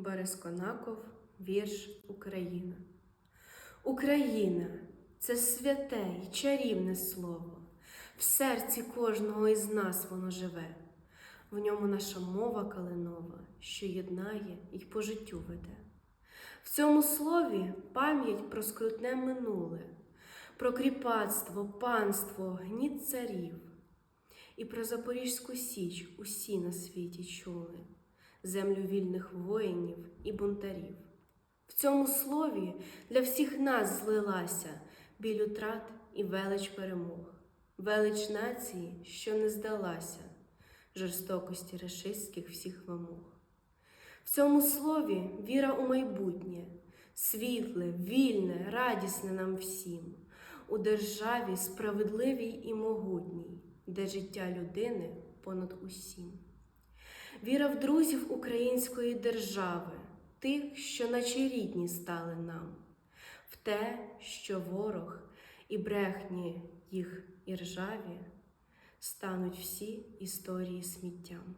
Борис Конаков, вірш Україна. Україна це святе й чарівне слово. В серці кожного із нас воно живе. В ньому наша мова калинова, що єднає й по життю веде. В цьому слові пам'ять про скрутне минуле, про кріпацтво, панство, гніт царів. І про Запорізьку Січ усі на світі чули, землю вільних воїнів і бунтарів. В цьому слові для всіх нас злилася біль утрат і велич перемог, велич нації, що не здалася, жорстокості рашистських всіх вимог. В цьому слові віра у майбутнє, світле, вільне, радісне нам всім, у державі справедливій і могутній, де життя людини понад усім. Віра в друзів української держави, тих, що наче рідні стали нам, в те, що ворог і брехні їх і ржаві стануть всі історії сміттям.